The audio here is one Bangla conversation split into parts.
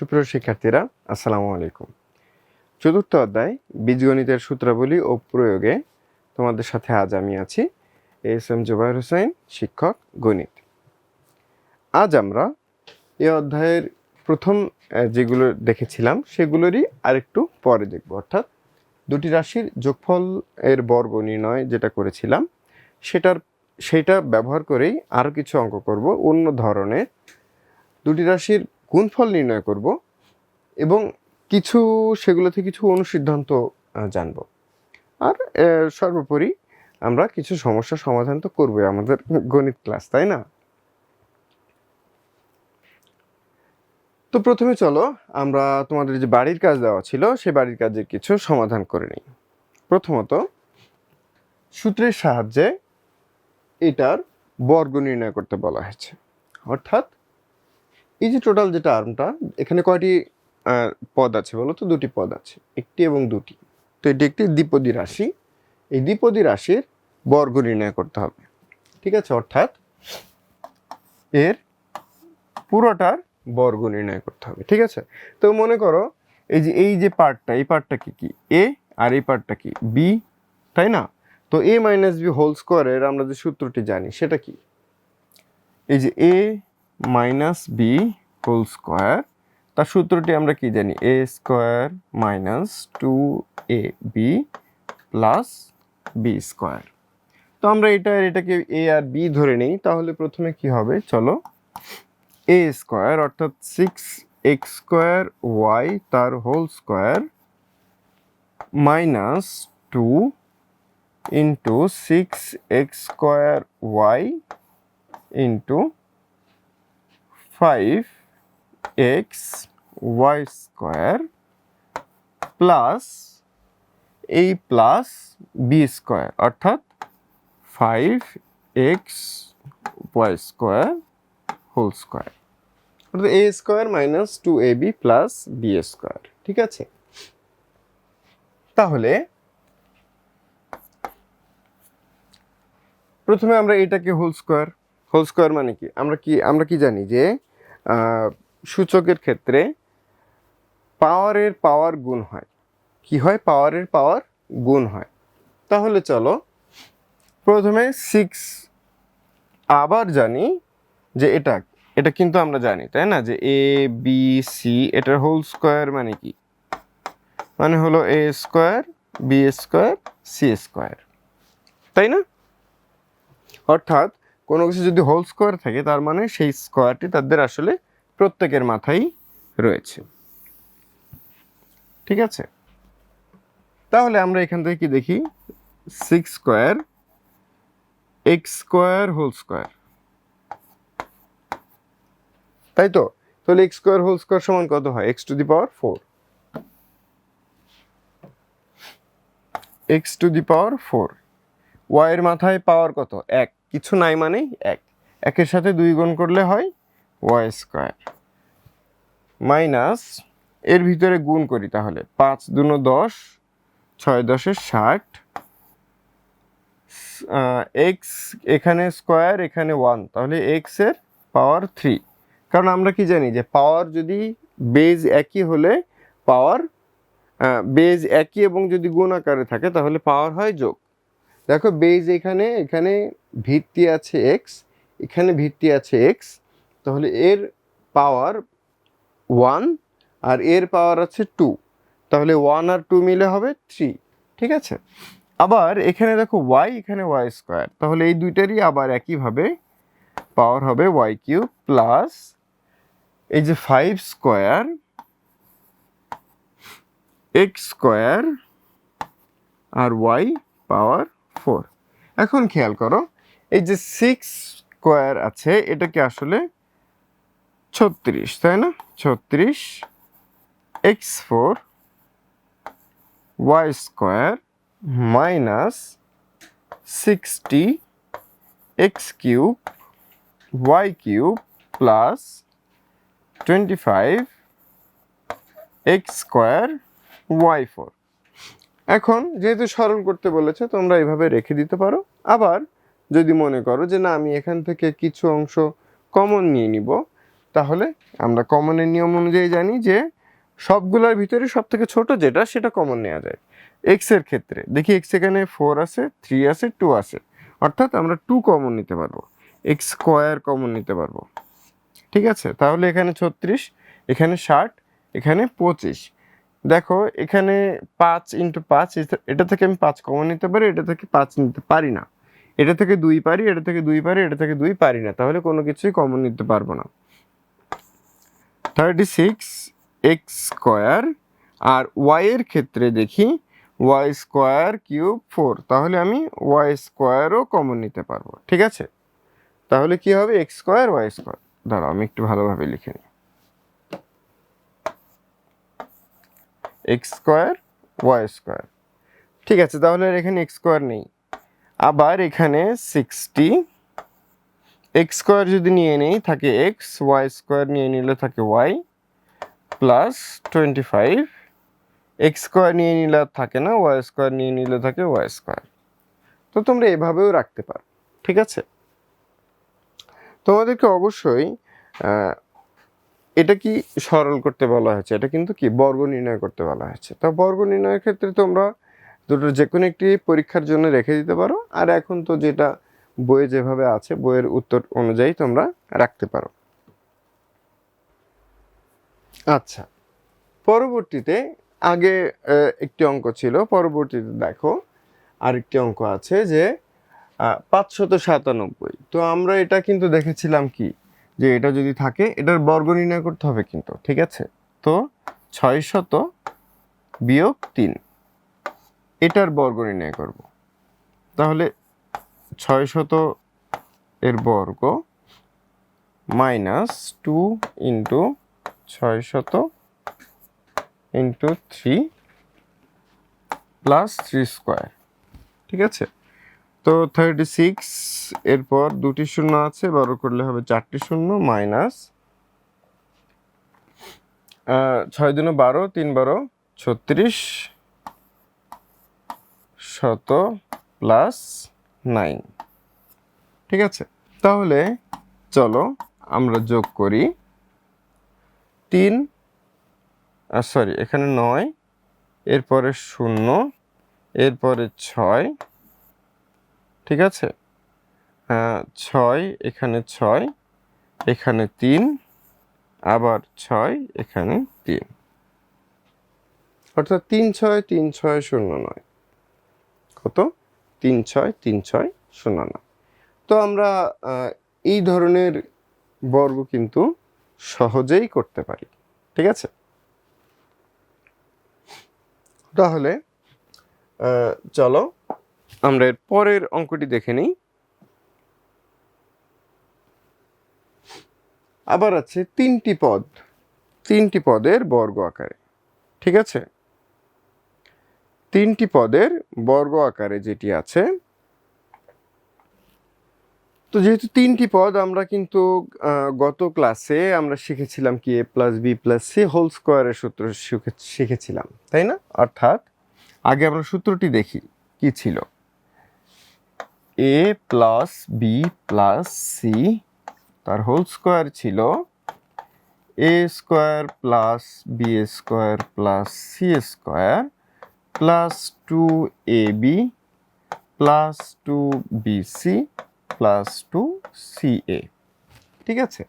সুপ্রিয় শিক্ষার্থীরা, আসসালামু আলাইকুম। চতুর্থ অধ্যায়, বীজগণিতের সূত্রাবলী ও প্রয়োগে তোমাদের সাথে আজ আমি আছি এস এম জুবাইর হোসেন, শিক্ষক, গণিত। আজ আমরা এ অধ্যায়ের প্রথম যেগুলো দেখেছিলাম, সেগুলোরই আরেকটু পরে দেখব। অর্থাৎ দুটি রাশির যোগফল এর বর্গ নির্ণয় যেটা করেছিলাম, সেটার, সেটা ব্যবহার করেই আরও কিছু অঙ্ক করব। অন্য ধরনের দুটি রাশির গুণফল নির্ণয় করব এবং কিছু, সেগুলো থেকে কিছু অনুসিদ্ধান্ত জানব। আর সর্বোপরি আমরা কিছু সমস্যার সমাধান তো করবোই আমাদের গণিত ক্লাস তাই না? তো প্রথমে চলো, আমরা তোমাদের যে বাড়ির কাজ দেওয়া ছিল, সেই বাড়ির কাজের কিছু সমাধান করে নিই। প্রথমত, সূত্রের সাহায্যে এটার বর্গ নির্ণয় করতে বলা হয়েছে। অর্থাৎ এই যে টোটাল যে টার্মটা এখানে কয়টি পদ আছে বলো তো? দুটি পদ আছে, একটি এবং দুটি। তো এটি একটি দ্বিপদী রাশি। এই দ্বিপদী রাশির বর্গ নির্ণয় করতে হবে। ঠিক আছে? অর্থাৎ এর পুরোটার বর্গ নির্ণয় করতে হবে। ঠিক আছে? তো মনে করো, এই যে এই যে পার্টটা, এই পার্টটা কি কি? এ আর এই পার্টটা কি? বি, তাই না? তো এ মাইনাস বি হোল স্কোয়ারের আমরা যে সূত্রটি জানি, সেটা কি? এই যে A minus B whole square তার সূত্রটি আমরা কি জানি? A square minus two A B plus B square তো আমরা এটা, এটাকে এ আর বি ধরে নেই, তাহলে প্রথমে কি হবে? চলো এ স্কোয়ার অর্থাৎ সিক্স এক্স স্কোয়ার ওয়াই তার whole square minus two into six X square Y into five X Y square plus এই প্লাস বি স্কোয়ার অর্থাৎ five X Y square whole square অর্থাৎ A square minus two A B plus B square ঠিক আছে? তাহলে প্রথমে আমরা এটাকে হোল স্কোয়ার হোল স্কোয়ার মানে কি? আমরা কি আমরা কি জানি যে সূচকের ক্ষেত্রে পাওয়ারের পাওয়ার গুণ হয়। কি হয়? পাওয়ারের পাওয়ার গুণ হয়। তাহলে চলো প্রথমে সিক্স আবার জানি যে এটা এটা কিন্তু আমরা জানি, তাই না? যে এ বি সি এটার হোল স্কোয়ার মানে কি? মানে হলো A square B square C square তাই না? অর্থাৎ কোনো কিছু যদি হোল স্কোয়ার থাকে, তার মানে সেই স্কোয়ারটি তাদের আসলে প্রত্যেকের মাথায় রয়েছে। ঠিক আছে? তাহলে আমরা এখান থেকে কি দেখি? Six square X square whole square তাই তো? তাহলে এক্স স্কোয়ার হোল স্কোয়ার সমান কত হয়? X to the power four X to the power four ওয়াইয়ের মাথায় পাওয়ার কত? এক। কিছু নাই মানেই এক। একের সাথে দুই গুণ করলে হয় ওয়াই স্কোয়ার। মাইনাস এর ভিতরে গুণ করি তাহলে। পাঁচ দুনো দশ, ছয় দশের ষাট এক্স এখানে স্কোয়ার, এখানে ওয়ান। তাহলে এক্সের পাওয়ার থ্রি। কারণ আমরা কি জানি যে পাওয়ার যদি বেজ একই হলে পাওয়ার বেজ একই এবং যদি গুণ আকারে থাকে তাহলে পাওয়ার হয় যোগ। দেখো বেজ এখানে এখানে ভিত্তি আছে এক্স এখানে ভিত্তি আছে এক্স তাহলে এর পাওয়ার ওয়ান আর এর পাওয়ার আছে টু তাহলে ওয়ান আর টু মিলে হবে থ্রি ঠিক আছে? আবার এখানে দেখো ওয়াই এখানে ওয়াই স্কোয়ার তাহলে এই দুইটারই আবার একইভাবে পাওয়ার হবে ওয়াই কিউব প্লাস এই যে ফাইভ স্কোয়ার এক্স স্কোয়ার আর ওয়াই পাওয়ার ফোর এখন খেয়াল করো, এই যে সিক্স স্কোয়ার আছে, এটাকে আসলে ছত্রিশ, তাই না? ছত্রিশ X four Y square minus sixty X cube Y cube plus twenty five X square Y four এখন যেহেতু সরল করতে বলেছে, তোমরা এইভাবে রেখে দিতে পারো। আবার যদি মনে করো যে, না, আমি এখান থেকে কিছু অংশ কমন নিয়ে নিব, তাহলে আমরা কমনের নিয়ম অনুযায়ী জানি যে, সবগুলোর ভিতরে সব থেকে ছোটো যেটা, সেটা কমন নেওয়া যায়। এক্সের ক্ষেত্রে, দেখি এক্স এখানে ফোর আছে থ্রি আছে টু আছে। অর্থাৎ আমরা টু কমন নিতে পারব। এক্স স্কোয়ার কমন নিতে পারব। ঠিক আছে? তাহলে এখানে ছত্রিশ, এখানে ষাট, এখানে পঁচিশ। দেখো, এখানে পাঁচ ইন্টু পাঁচ এটা- থেকে আমি পাঁচ কমন নিতে পারি, এটা থেকে পাঁচ নিতে পারি না। এটা থেকে দুই পারি, এটা থেকে দুই পারি, এটা থেকে দুই পারি না, তাহলে কোনো কিছুই কমন নিতে পারব না। থার্টি সিক্স এক্স স্কোয়ার আর ওয়াই এর ক্ষেত্রে দেখি ওয়াই স্কোয়ার কিউব ফোর তাহলে আমি ওয়াই স্কোয়ারও কমন নিতে পারব, ঠিক আছে? তাহলে কি হবে? এক্স স্কোয়ার ওয়াই স্কোয়ার দাঁড়াও, আমি একটু ভালোভাবে লিখে নিই। X square, Y square. ঠিক আছে, তাহলে আর এখানে এক্স স্কোয়ার নেই। আবার এখানে সিক্সটি, এক্স স্কোয়ার যদি নিয়ে নেই, থাকে এক্স, ওয়াই স্কোয়ার নিয়ে নিলে থাকে Y, plus twenty five X square নিয়ে নিলে আর থাকে না, ওয়াই স্কোয়ার নিয়ে নিলে থাকে ওয়াই স্কোয়ার। তো তোমরা এভাবেও রাখতে পারো, ঠিক আছে? তোমাদেরকে অবশ্যই এটা কি সরল করতে বলা হয়েছে? এটা কিন্তু কি? বর্গ নির্ণয় করতে বলা হয়েছে। তা বর্গ নির্ণয়ের ক্ষেত্রে তোমরা দুটোর যে কোনো একটি পরীক্ষার জন্য রেখে দিতে পারো। আর এখন তো যেটা বইয়ে যেভাবে আছে, বইয়ের উত্তর অনুযায়ী তোমরা রাখতে পারো। আচ্ছা পরবর্তীতে আগে একটি অঙ্ক ছিল। পরবর্তীতে দেখো, আরেকটি অঙ্ক আছে যে পাঁচশত সাতানব্বই। তো আমরা এটা কিন্তু দেখেছিলাম কি? যে এটা যদি থাকে, এটার বর্গ নির্ণয় করতে হবে কিন্তু, ঠিক আছে? তো ছয় শত বিয়োগ তিন, এটার বর্গ নির্ণয় করব। তাহলে ছয় শত এর বর্গ মাইনাস টু ইন্টু ছয় শত into three plus three square, ঠিক আছে? তো থার্টি সিক্স এরপর দুটি শূন্য আছে, বড় করলে হবে চারটি শূন্য মাইনাস ছয় দিনে বারো, তিন বারো, ছত্রিশ, শত প্লাস নাইন ঠিক আছে? তাহলে চলো আমরা যোগ করি তিন সরি এখানে নয়, এরপরে শূন্য, এরপরে ছয় ঠিক আছে? ছয়, এখানে ছয়, এখানে তিন, আবার ছয়, এখানে তিন। অর্থাৎ তিন ছয় তিন ছয় শূন্য নয়। কত? তিন ছয় তিন ছয় শূন্য নয়। তো আমরা এই ধরনের বর্গ কিন্তু সহজেই করতে পারি। ঠিক আছে? তাহলে চলো আমরা এর পরের অঙ্কটি দেখে নিই। আবার আছে তিনটি পদ, তিনটি পদের বর্গ আকারে, ঠিক আছে? তিনটি পদের বর্গ আকারে যেটি আছে, তো যেহেতু তিনটি পদ আমরা কিন্তু গত ক্লাসে আমরা শিখেছিলাম কি A plus B plus C whole স্কোয়ারের সূত্র শিখেছিলাম, তাই না? অর্থাৎ আগে আমরা সূত্রটি দেখি, কি ছিল? A plus b plus c তার হোল স্কোয়ার ছিল a square plus b square plus c square plus two a b plus two b c plus two c a ঠিক আছে?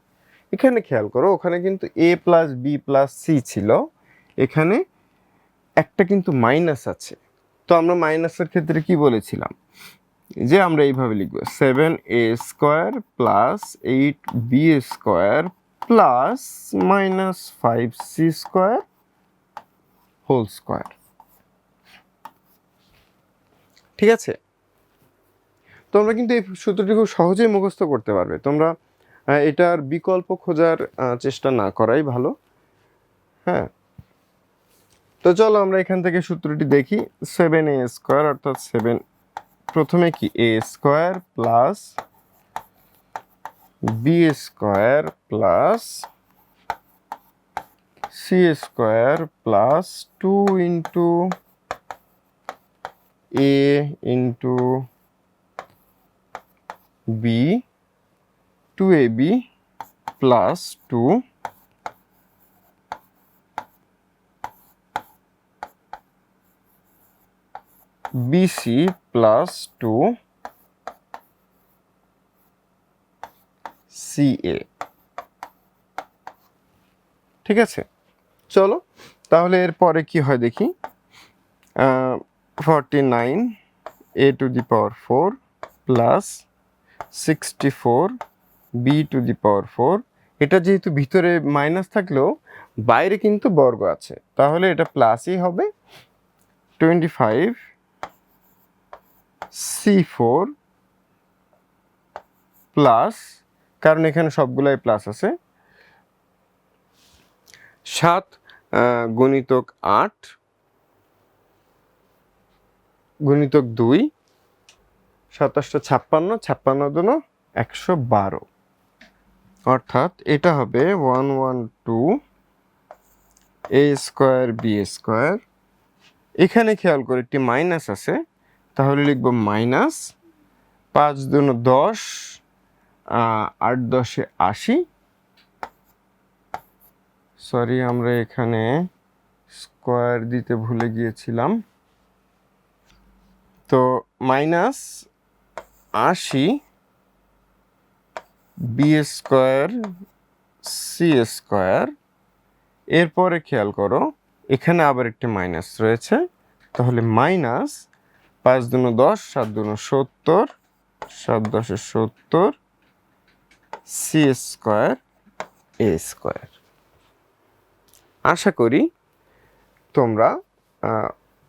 এখানে খেয়াল করো, ওখানে কিন্তু a plus b plus c ছিল। এখানে একটা কিন্তু মাইনাস আছে। তো আমরা মাইনাসের ক্ষেত্রে কি বলেছিলাম? যে আমরা এইভাবে লিখব seven a square plus eight b square plus minus five c square whole square ঠিক আছে? তোমরা কিন্তু এই সূত্রটি খুব সহজেই মুখস্থ করতে পারবে। তোমরা এটার বিকল্প খোঁজার চেষ্টা না করাই ভালো। হ্যাঁ? তো চলো আমরা এখান থেকে সূত্রটি দেখি। সেভেন এ স্কোয়ার অর্থাৎ সেভেন প্রথমে কি a square plus b square plus c square plus two into a into b two a b plus two b c plus two c a ঠিক আছে? চলো, তাহলে এরপরে কি হয় দেখি? Forty nine a to the power four plus sixty four b to the power four এটা যেহেতু ভিতরে মাইনাস থাকলেও বাইরে কিন্তু বর্গ আছে। তাহলে এটা প্লাসই হবে। Twenty five c four plus কারণ এখানে সবগুলাই প্লাস আছে। সাত গুণিতক আট, গুণিতক দুই, সাতাশটা ছাপ্পান্ন ছাপ্পান্ন দুন, একশো বারো। অর্থাৎ এটা হবে one one two a square b square এখানে খেয়াল করে একটি মাইনাস আছে। তাহলে লিখব মাইনাস পাঁচ দুন দশ আট দশে আশি। সরি, আমরা এখানে স্কোয়ার দিতে ভুলে গিয়েছিলাম। তো মাইনাস আশি বি স্কোয়ার, সি স্কোয়ার। এরপরে খেয়াল করো, এখানে আবার একটি মাইনাস রয়েছে। তাহলে মাইনাস পাঁচ দুনো দশ, সাত দুনো সত্তর, সাত দশে সত্তর, সি স্কোয়ার, এ স্কোয়ার। আশা করি তোমরা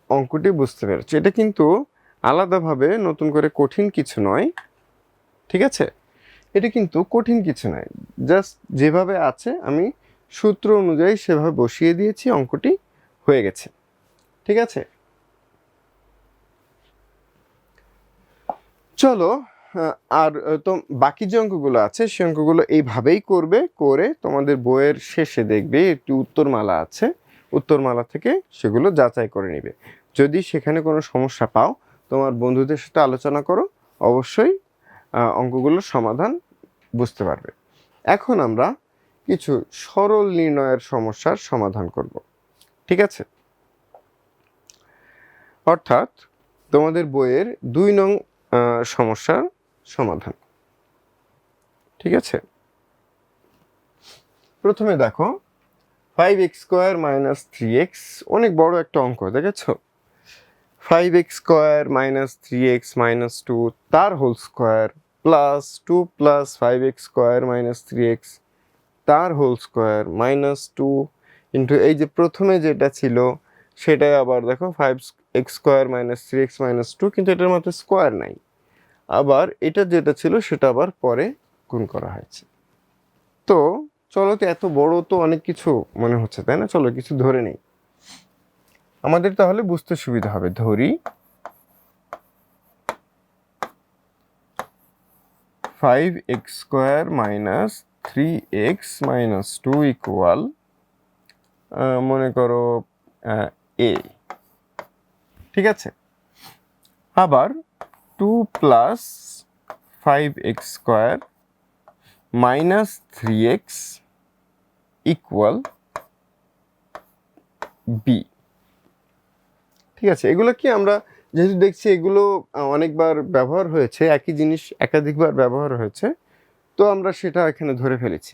অঙ্কটি বুঝতে পেরেছ। এটা কিন্তু আলাদাভাবে নতুন করে কঠিন কিছু নয়, ঠিক আছে? এটা কিন্তু কঠিন কিছু নয়। জাস্ট যেভাবে আছে, আমি সূত্র অনুযায়ী সেভাবে বসিয়ে দিয়েছি, অঙ্কটি হয়ে গেছে। ঠিক আছে? চলো আর তো বাকি যে অঙ্কগুলো আছে, সে অঙ্কগুলো এইভাবেই করবে, করে তোমাদের বইয়ের শেষে দেখবে একটি উত্তরমালা আছে। উত্তরমালা থেকে সেগুলো যাচাই করে নেবে। যদি সেখানে কোনো সমস্যা পাও, তোমার বন্ধুদের সাথে আলোচনা করো, অবশ্যই অঙ্কগুলোর সমাধান বুঝতে পারবে। এখন আমরা কিছু সরল নির্ণয়ের সমস্যার সমাধান করব। ঠিক আছে? অর্থাৎ তোমাদের বইয়ের দুই নং সমস্যার সমাধান। ঠিক আছে? প্রথমে দেখো five x square minus three x অনেক বড় একটা অঙ্ক, দেখেছ? Five x square minus three x minus two তার whole square plus two plus five x square minus three x তার whole square minus two into এই যে প্রথমে যেটা ছিল, সেটাই আবার দেখো five x square minus three x minus two কিন্তু এটার মধ্যে স্কোয়ার নাই। আবার এটা যেটা ছিল সেটা আবার পরে গুণ করা হয়েছে। তো চলো তো এত বড় তো অনেক কিছু মনে হচ্ছে, তাই না? চলো কিছু ধরে নেই। আমাদের তাহলে বুঝতে সুবিধা হবে। ধরি। Five x square minus three x minus two equal মনে করো এ ঠিক আছে? আবার two plus five x square minus three x b ঠিক আছে, এগুলো কি আমরা যেহেতু দেখছি এগুলো অনেকবার ব্যবহার হয়েছে, একই জিনিস একাধিকবার ব্যবহার হয়েছে, তো আমরা সেটা এখানে ধরে ফেলেছি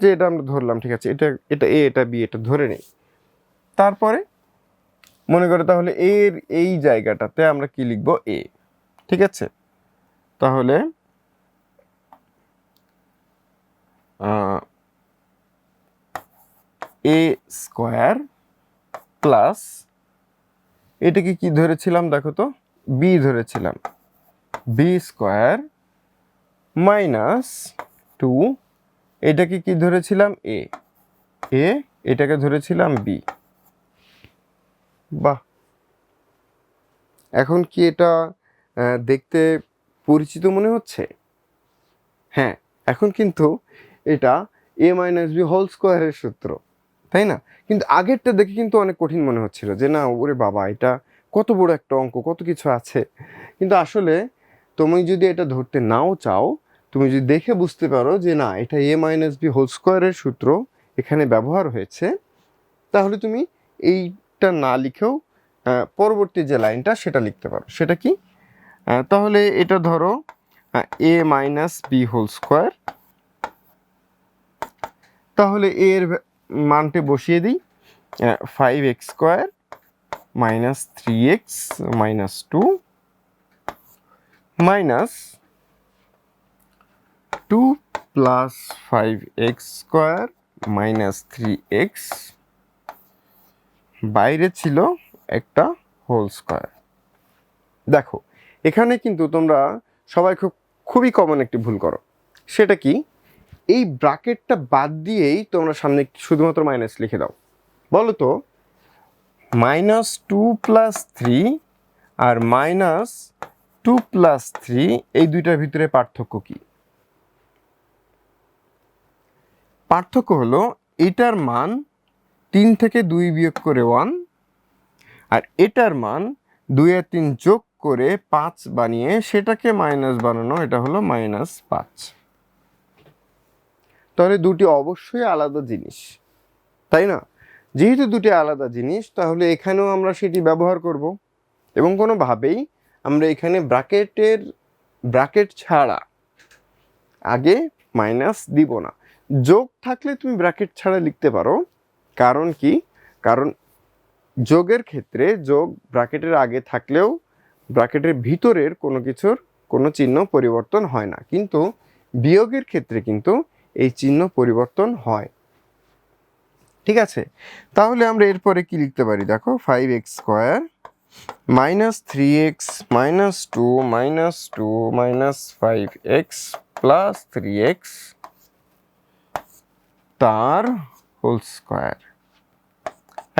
যে এটা আমরা ধরলাম, ঠিক আছে, এটা এটা এ, এটা বি, এটা ধরে নেই। তারপরে মনে করে তাহলে এর এই জায়গাটাতে আমরা কি লিখব এ? ঠিক আছে? তাহলে এ স্কোয়ার প্লাস এটাকে কি ধরেছিলাম? দেখো তো বি ধরেছিলাম। বি স্কোয়ার মাইনাস টু, এটাকে কি ধরেছিলাম? এ এ এটাকে ধরেছিলাম বি বাহ! এখন কি এটা দেখতে পরিচিত মনে হচ্ছে? হ্যাঁ এখন কিন্তু এটা এ মাইনাস বি হোল স্কোয়ারের সূত্র, তাই না? কিন্তু আগেরটা দেখে কিন্তু অনেক কঠিন মনে হচ্ছিল যে, না, ওরে বাবা, এটা কত বড় একটা অঙ্ক, কত কিছু আছে। কিন্তু আসলে তুমি যদি এটা ধরতে নাও চাও, তুমি যদি দেখে বুঝতে পারো যে, না, এটা এ মাইনাস বি হোল স্কোয়ারের সূত্র এখানে ব্যবহার হয়েছে, তাহলে তুমি এইটা না লিখেও পরবর্তী যে লাইনটা সেটা লিখতে পারো। সেটা কি? তাহলে এটা ধরো a minus b whole square তাহলে এর মানটি বসিয়ে দিই five x square minus three x minus two minus two plus five x square minus three x বাইরে ছিল একটা হোল স্কোয়ার দেখো এখানে কিন্তু তোমরা সবাই খুব, খুবই কমন একটি ভুল করো। সেটা কি? এই ব্রাকেটটা বাদ দিয়েই তোমরা সামনে শুধুমাত্র মাইনাস লিখে দাও। বলো তো মাইনাস টু প্লাস থ্রি আর মাইনাস টু প্লাস থ্রি এই দুইটার ভিতরে পার্থক্য কি? পার্থক্য হলো এটার মান তিন থেকে দুই বিয়োগ করে ওয়ান আর এটার মান দুই আর তিন যোগ করে পাঁচ বানিয়ে সেটাকে মাইনাস বানানো, এটা হলো মাইনাস পাঁচ। তাহলে দুটি অবশ্যই আলাদা জিনিস, তাই না? যেহেতু দুটি আলাদা জিনিস, তাহলে এখানেও আমরা সেটি ব্যবহার করব। এবং কোনোভাবেই আমরা এখানে ব্র্যাকেটের, ব্র্যাকেট ছাড়া আগে মাইনাস দিব না। যোগ থাকলে তুমি ব্র্যাকেট ছাড়া লিখতে পারো। কারণ কি? কারণ যোগের ক্ষেত্রে যোগ ব্র্যাকেটের আগে থাকলেও ব্র্যাকেটের ভিতরের কোনো কিছুর কোনো চিহ্ন পরিবর্তন হয় না। কিন্তু বিয়োগের ক্ষেত্রে কিন্তু এই চিহ্ন পরিবর্তন হয়। ঠিক আছে? তাহলে আমরা এরপরে কি লিখতে পারি? দেখো five x square minus three x minus two minus two minus five x plus three x তার হোল স্কোয়ার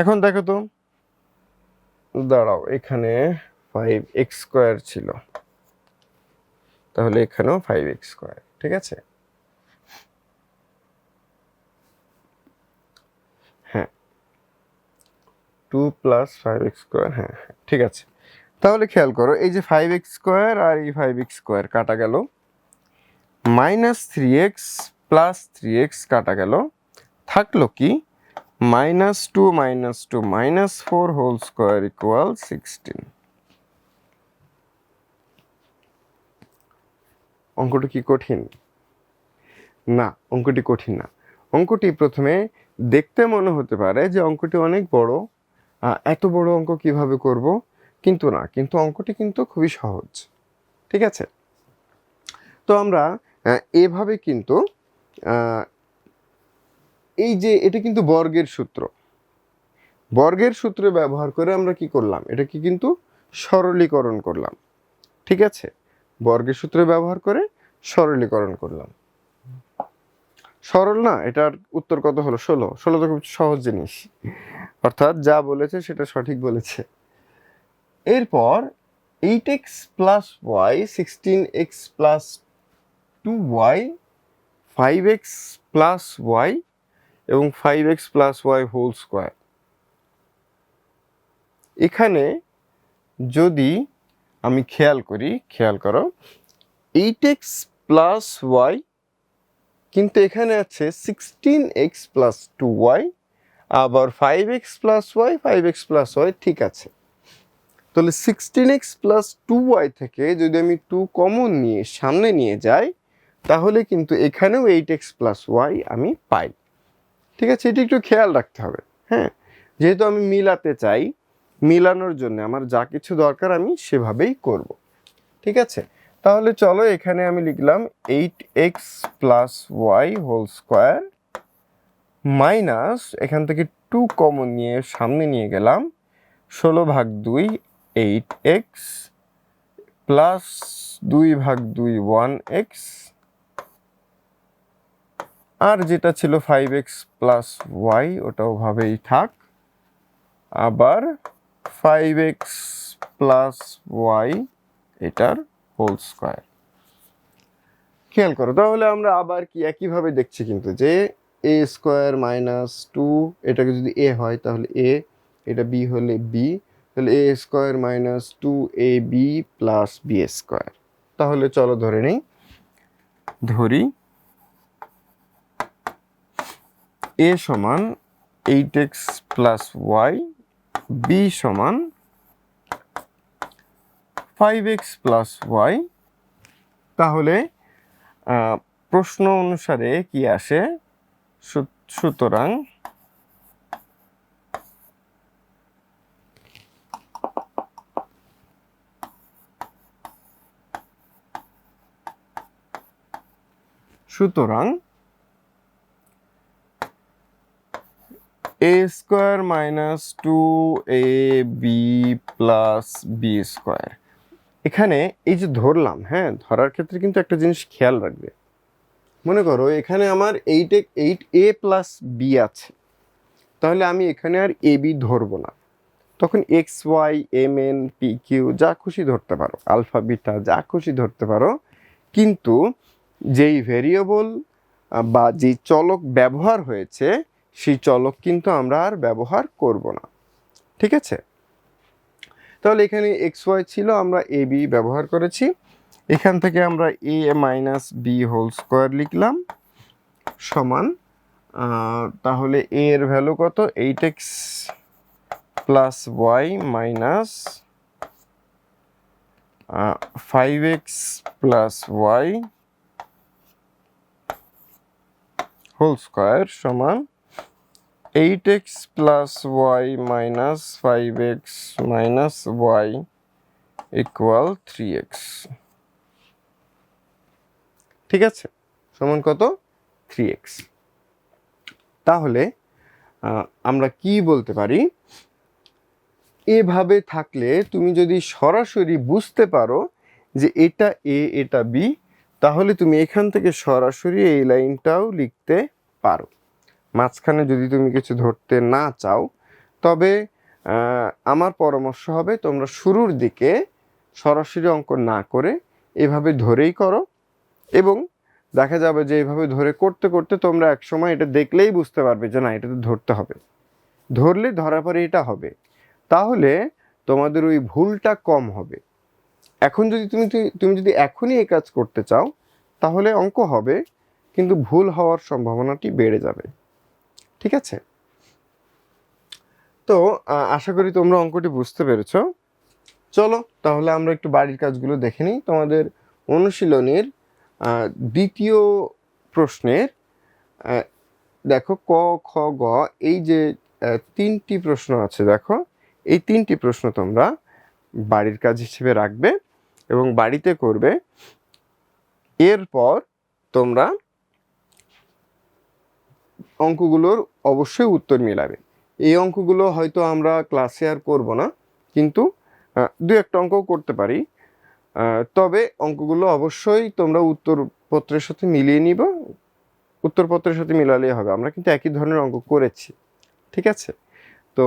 এখন দেখো তো, দাঁড়াও, এখানে ফাইভ এক্স স্কোয়ার ছিল। তাহলে এখানেও ফাইভ এক্স স্কোয়ার ঠিক আছে? হ্যাঁ। Two plus five x square হ্যাঁ হ্যাঁ ঠিক আছে। তাহলে খেয়াল করো, এই যে ফাইভ এক্স স্কোয়ার আর এই ফাইভ এক্স স্কোয়ার কাটা গেল। Minus three x plus three x কাটা গেল। থাকল কি? Minus two minus two minus four whole square equal sixteen অঙ্কটা কি কঠিন? না, অঙ্কটি কঠিন না। অঙ্কটি প্রথমে দেখতে মনে হতে পারে যে অঙ্কটি অনেক বড়। এত বড় অঙ্ক কীভাবে করব? কিন্তু না, কিন্তু অঙ্কটি কিন্তু খুবই সহজ। ঠিক আছে? তো আমরা এভাবে কিন্তু এই যে এটা কিন্তু বর্গের সূত্র। বর্গের সূত্র ব্যবহার করে আমরা কি করলাম? এটাকে কিন্তু সরলীকরণ করলাম। ঠিক আছে? বর্গের সূত্র ব্যবহার করে সরলীকরণ করলাম। সরল না, এটার উত্তর কত হলো? ষোলো। ষোলো তো খুব সহজ জিনিস। অর্থাৎ যা বলেছে সেটা সঠিক বলেছে। এরপর eight x plus y, sixteen x plus two y, five x plus y এবং five x plus y whole square. এখানে যদি আমি খেয়াল করি, খেয়াল করো। এইট এক্স প্লাস ওয়াই কিন্তু এখানে আছে sixteen x plus two y, আবার five x plus y, five x plus y ঠিক আছে। তাহলে sixteen x plus two y থেকে যদি আমি টু কমন নিয়ে সামনে নিয়ে যাই, তাহলে কিন্তু এখানেও এইট এক্স প্লাস ওয়াই আমি পাই। ঠিক আছে? এটি একটু খেয়াল রাখতে হবে। হ্যাঁ? যেহেতু আমি মিলাতে চাই মিলানোর জন্য। আমার যা কিছু দরকার আমি সেভাবেই করব। ঠিক আছে? তাহলে চলো এখানে আমি লিখলাম eight x plus y whole square minus এখান থেকে টু কমন নিয়ে সামনে নিয়ে গেলাম ষোলো ভাগ দুই এইট এক্স প্লাস দুই ভাগ দুই ওয়ান এক্স আর যেটা ছিল ফাইভ এক্স প্লাস ওয়াই ওটা ওভাবেই থাক। আবার ফাইভ এক্স প্লাস ওয়াই এটার হোল স্কোয়ার খেয়াল করো, তাহলে আমরা আবার কি একইভাবে দেখছি কিন্তু যে এ স্কোয়ার মাইনাস টু এটাকে যদি এ হয় তাহলে এ এটা বি হলে বি তাহলে a square minus two a b plus b square তাহলে চলো ধরে নেই, ধরি এ সমান eight x plus y b সমান ফাইভ এক্স প্লাস ওয়াই তাহলে প্রশ্ন অনুসারে কি আসে? সুতরাং সুতরাং a square minus two a b plus b square এখানে এই যে ধরলাম হ্যাঁ ধরার ক্ষেত্রে কিন্তু একটা জিনিস খেয়াল রাখবে। মনে করো, এখানে আমার eight eight a plus b আছে। তাহলে আমি এখানে আর এ বি ধরবো না। তখন x y m n p q যা খুশি ধরতে পারো, আলফা, বিটা, যা খুশি ধরতে পারো। কিন্তু যেই ভেরিয়েবল বা যেই চলক ব্যবহার হয়েছে সেই চলক কিন্তু আমরা আর ব্যবহার করব না। ঠিক আছে? তাহলে এখানে এক্স ওয়াই ছিল, আমরা এ বি ব্যবহার করেছি। এখান থেকে আমরা a minus b whole square লিখলাম সমান তাহলে এ এর ভ্যালু কত? Eight x plus y minus five x plus y whole square সমান eight x plus y minus five x minus y equal three x. ঠিক আছে? সমান কত? Three x. তাহলে আমরা কি বলতে পারি? এভাবে থাকলে তুমি যদি সরাসরি বুঝতে পারো যে এটা এ, এটা বি, তাহলে তুমি এখান থেকে সরাসরি এই লাইনটাও লিখতে পারো। মাঝখানে যদি তুমি কিছু ধরতে না চাও, তবে আমার পরামর্শ হবে তোমরা শুরুর দিকে সরাসরি অঙ্ক না করে এভাবে ধরেই করো এবং দেখা যাবে যে এইভাবে ধরে করতে করতে তোমরা একসময় এটা দেখলেই বুঝতে পারবে যে না, এটা তো ধরতে হবে। ধরলে ধরার পরে এটা হবে। তাহলে তোমাদের ওই ভুলটা কম হবে। এখন যদি তুমি তুমি যদি এখনই এই কাজ করতে চাও, তাহলে অঙ্ক হবে, কিন্তু ভুল হওয়ার সম্ভাবনাটি বেড়ে যাবে। ঠিক আছে? তো আশা করি তোমরা অঙ্কটি বুঝতে পেরেছ। চলো, তাহলে আমরা একটু বাড়ির কাজগুলো দেখে নিই। তোমাদের অনুশীলনের দ্বিতীয় প্রশ্নের দেখো ক, খ, গ, এই যে তিনটি প্রশ্ন আছে, দেখো। এই তিনটি প্রশ্ন তোমরা বাড়ির কাজ হিসেবে রাখবে এবং বাড়িতে করবে। এরপর তোমরা অঙ্কগুলোর অবশ্যই উত্তর মিলাবে। এই অঙ্কগুলো হয়তো আমরা ক্লাসে আর করব না, কিন্তু দু একটা অঙ্কও করতে পারি। তবে অঙ্কগুলো অবশ্যই তোমরা উত্তরপত্রের সাথে মিলিয়ে নিব। উত্তরপত্রের সাথে মিলালেই হবে। আমরা কিন্তু একই ধরনের অঙ্ক করেছি। ঠিক আছে? তো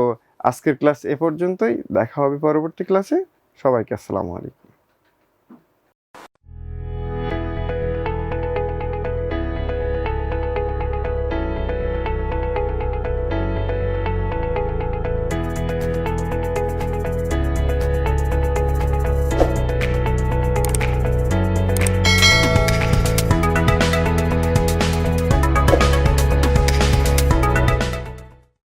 আজকের ক্লাস এ পর্যন্তই। দেখা হবে পরবর্তী ক্লাসে সবাইকে আসসালামু আলাইকুম।